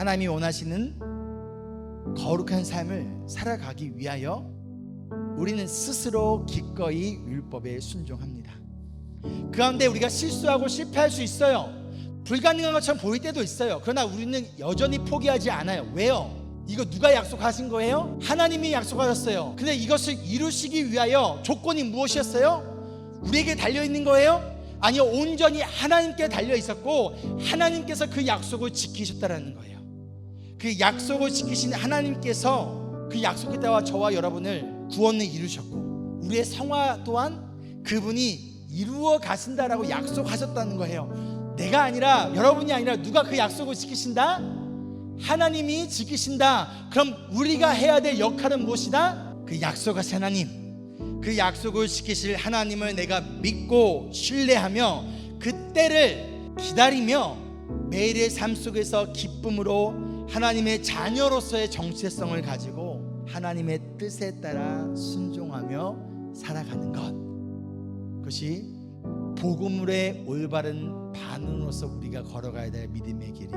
하나님이 원하시는 거룩한 삶을 살아가기 위하여 우리는 스스로 기꺼이 율법에 순종합니다. 그 가운데 우리가 실수하고 실패할 수 있어요. 불가능한 것처럼 보일 때도 있어요. 그러나 우리는 여전히 포기하지 않아요. 왜요? 이거 누가 약속하신 거예요? 하나님이 약속하셨어요. 근데 이것을 이루시기 위하여 조건이 무엇이었어요? 우리에게 달려 있는 거예요? 아니요, 온전히 하나님께 달려 있었고 하나님께서 그 약속을 지키셨다라는 거예요. 그 약속을 지키신 하나님께서 그 약속의 때와 저와 여러분을 구원을 이루셨고 우리의 성화 또한 그분이 이루어 가신다라고 약속하셨다는 거예요. 내가 아니라 여러분이 아니라 누가 그 약속을 지키신다? 하나님이 지키신다. 그럼 우리가 해야 될 역할은 무엇이다? 그 약속하신 하나님. 그 약속을 지키실 하나님을 내가 믿고 신뢰하며 그 때를 기다리며 매일의 삶 속에서 기쁨으로 하나님의 자녀로서의 정체성을 가지고 하나님의 뜻에 따라 순종하며 살아가는 것. 그것이 복음의 올바른 반응으로서 우리가 걸어가야 될 믿음의 길이